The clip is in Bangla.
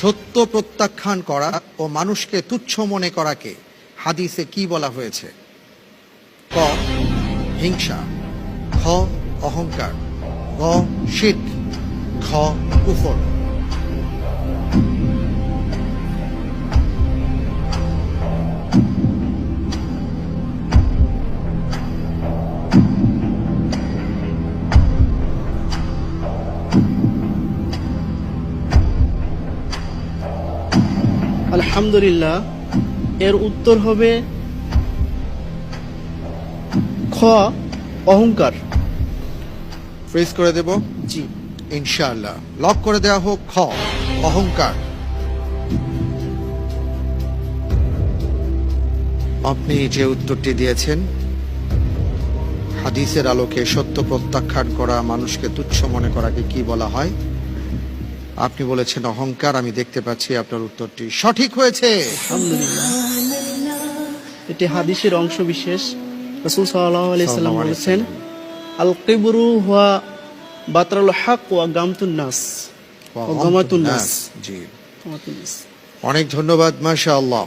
সত্য প্রত্যাখ্যান করা ও মানুষকে তুচ্ছ মনে করাকে হাদিসে কি বলা হয়েছে? ক, হিংসা। খ, অহংকার। গ শীত খ কুফর। আলহামদুলিল্লাহ এর উত্তর হবে খ অহংকার। ফ্রিজ করে দেব? জি। ইনশাআল্লাহ। লক করে দেওয়া হোক খ অহংকার। আপনি যে উত্তরটি দিয়েছেন হাদিসের আলোকে সত্য প্রত্যাখ্যান করা মানুষকে তুচ্ছ মনে করাকে কি বলা হয়? আপনি বলেছেন অহংকার আমি দেখতে পাচ্ছি আপনার উত্তরটি সঠিক হয়েছে। এটি হাদিসের অংশ বিশেষ। রসুল সাল্লাম বলেছেন আল কিবরু হুয়া বাতরাল হক ওয়া গামতুন নাস ও গমাতুন নাস। জি। অনেক ধন্যবাদ মাশাআল্লাহ।